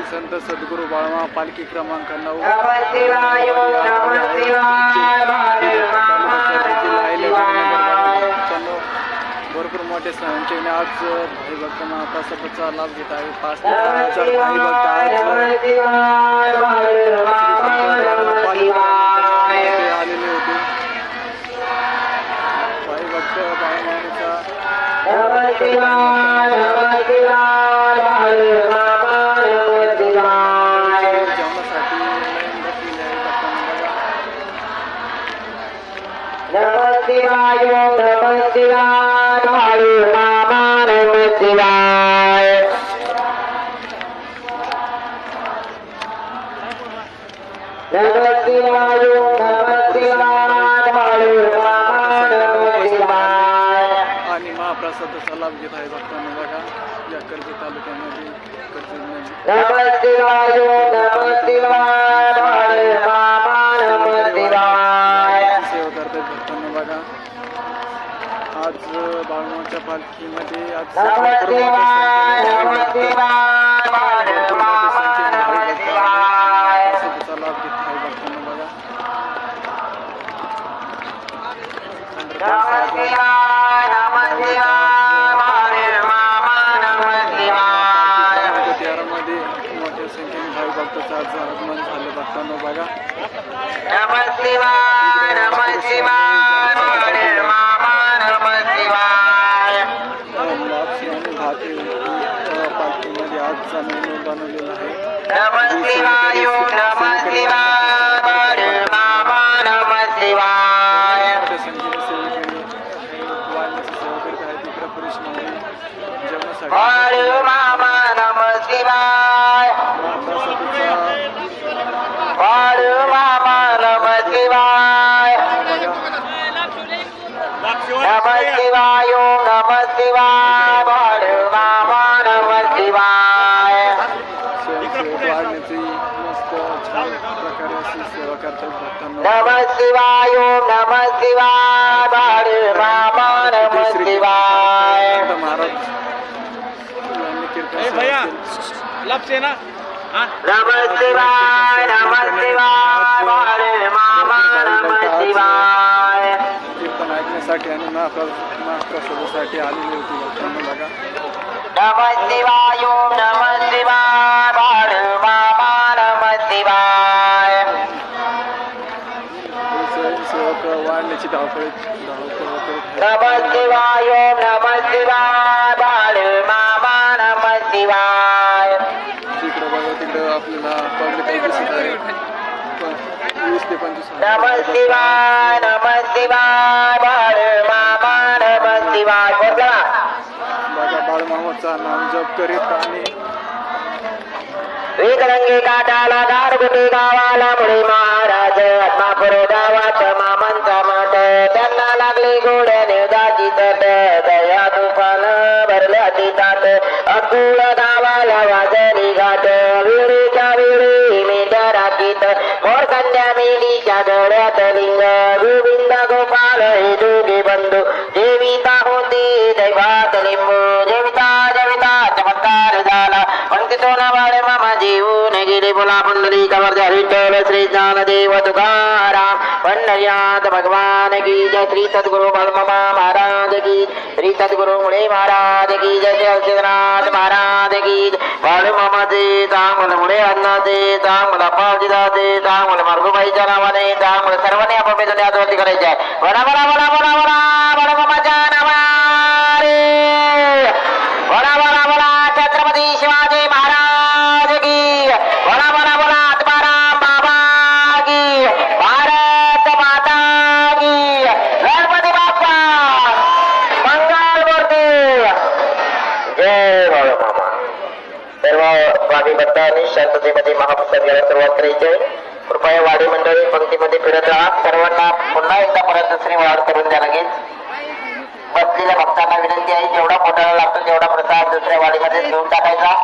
श्री संत सद्गुरू बाळमा पालखी क्रमांक नऊ. भरपूर मोठे संख्येने आज भाई भक्तांना प्रसादाचा लाभ घेत आहे पाच भक्त आलेले होते. भाई भक्त लाभ घेत आहे भक्तांना बघा या कर्जत तालुक्यामध्ये कर्जत नाही. नमः भक्तांना बघा आज बाळमाच्या पालखीमध्ये आज तेरामध्ये मोठ्या संख्येने भाई भक्ताचं आज आगमन झालं. भक्तांना बघा. आजचा मेनू बनवलेला आहे नमः शिवाय नमः शिवाय बाळू नमः शिवाय जेवणासाठी नमः शिवाय महाप्रसादाचा नमः शिवाय नमः शिवाय नमः शिवाय बाळू मामा नमः शिवाय स्वयंसेवक वाढण्याची मस्त छान प्रकारे अशी सेवा करतात भक्तांना नमः शिवाय नमः शिवाय बाळू मामा नमः शिवाय भैया. लपसे ना नमः शिवाय नमः शिवाय बाळू मामा नमः शिवाय कीर्तन ऐकण्यासाठी आणि महाप्र- महाप्रसादासाठी आलेली होती नमः शिवाय वाढण्याची धावपळ शिवाय नमः शिवाय बाळू मामा नमः शिवाय तिकडं बघा तिकडं आपल्याला पब्लिक दिसत आहे. प- वीस ते पंचवीस नमः शिवाय नमः शिवाय बाळू मामा नमः शिवाय बोला बघा बाळमामाचा नाम जप करीत आणि विकरंगी काटाला गारगुटी गावाला मुळे महाराज आत्मापूर गावात मामांचा लागली दाजी तट दया तुफान भरल्या ताट अकुळ नावाला वाजरी घाट विडीच्या विडी मेंढ्या राखीत मोर संध्या मेलीच्या गळ्यात लिंग गोविंद गोपाल हे दोघे बंधू. जेविता होती दैवात लिंबू जेविता जेविता चमत्कार झाला. पंक्तीतो ना बाळे मामा जीवन गेले बोला पंढरी कवर विठ्ठल श्री ज्ञान देव तुकारा पंढर्यात भगवान की जय श्री सद्गुरु बाळमामा महाराज की श्री सद्गुरु मुळे महाराज की जय श्री हर्षनाथ महाराज की बाळू मामाचे चांगलं मुळे अन्नाचे चांगलं पावजीदाचे चांगलं मार्गोबाईच्या नावाने चांगलं सर्वांनी आपापल्या आजवरती करायचे आहे बडा बडा बडा बडा बडा बाळू मामाच्या नावाने भावी भक्तांनी शांततेमध्ये महाप्रसाद घ्यायला सुरुवात करायची आहे. कृपया वाडी मंडळी पंक्तीमध्ये फिरत राहा. सर्वांना पुन्हा एकदा परत दुसरी वाढ करून द्या लगेच. बसलेल्या भक्तांना विनंती आहे जेवढा पोटाला लागतो तेवढा प्रसाद दुसऱ्या वाडीमध्ये घेऊन टाकायचा.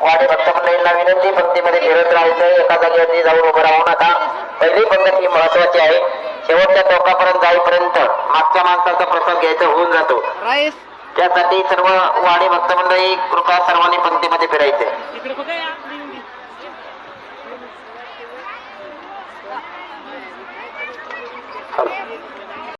वाडी भक्त मंडळींना विनंती पंक्तीमध्ये फिरत राहायचं एका जागेवरती जाऊन उभं राहू नका पहिली पंक्ती महत्वाची आहे. शेवटच्या टोकापर्यंत जाईपर्यंत मागच्या माणसाचा प्रसाद घ्यायचा होऊन जातो. त्यासाठी सर्व वाडी भक्त मंडळी कृपा सर्वांनी पंक्तीमध्ये फिरायचे.